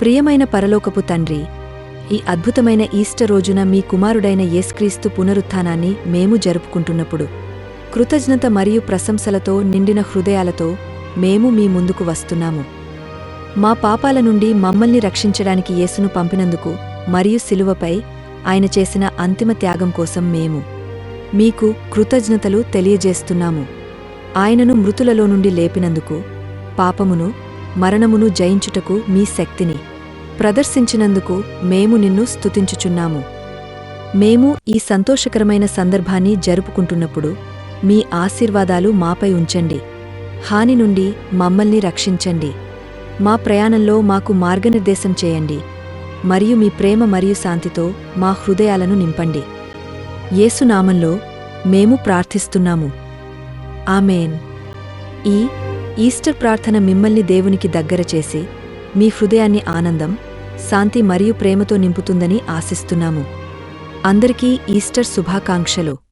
ప్రియమైన పరలోకపు తండ్రి ఈ అద్భుతమైన ఈస్టర్ రోజున మీ కుమారుడైన యేస్క్రీస్తు పునరుత్థానాన్ని మేము జరుపుకుంటున్నప్పుడు కృతజ్ఞత మరియు ప్రశంసలతో నిండిన హృదయాలతో మేము మీ ముందుకు వస్తున్నాము. మా పాపాల నుండి మమ్మల్ని రక్షించడానికి యేసును పంపినందుకు మరియు శిలువపై ఆయన చేసిన అంతిమ త్యాగం కోసం మేము మీకు కృతజ్ఞతలు తెలియజేస్తున్నాము. ఆయనను మృతులలో నుండి లేపినందుకు పాపమును మరణమును జయించుటకు మీ శక్తిని. ప్రదర్శించినందుకు మేము నిన్ను స్తుతించుచున్నాము. మేము ఈ సంతోషకరమైన సందర్భాన్ని జరుపుకుంటున్నప్పుడు మీ ఆశీర్వాదాలు మాపై ఉంచండి. హాని నుండి మమ్మల్ని రక్షించండి. మా ప్రయాణంలో మాకు మార్గనిర్దేశం చేయండి. మరియు మీ ప్రేమ మరియు శాంతితో మా హృదయాలను నింపండి. యేసునామంలో మేము ప్రార్థిస్తున్నాము. ఆమెన్. ఈ ఈస్టర్ ప్రార్థన మిమ్మల్ని దేవునికి దగ్గర చేసి మీ హృదయాన్ని ఆనందం శాంతి మరియు ప్రేమతో నింపుతుందని ఆశిస్తున్నాము. అందరికీ ఈస్టర్ శుభాకాంక్షలు.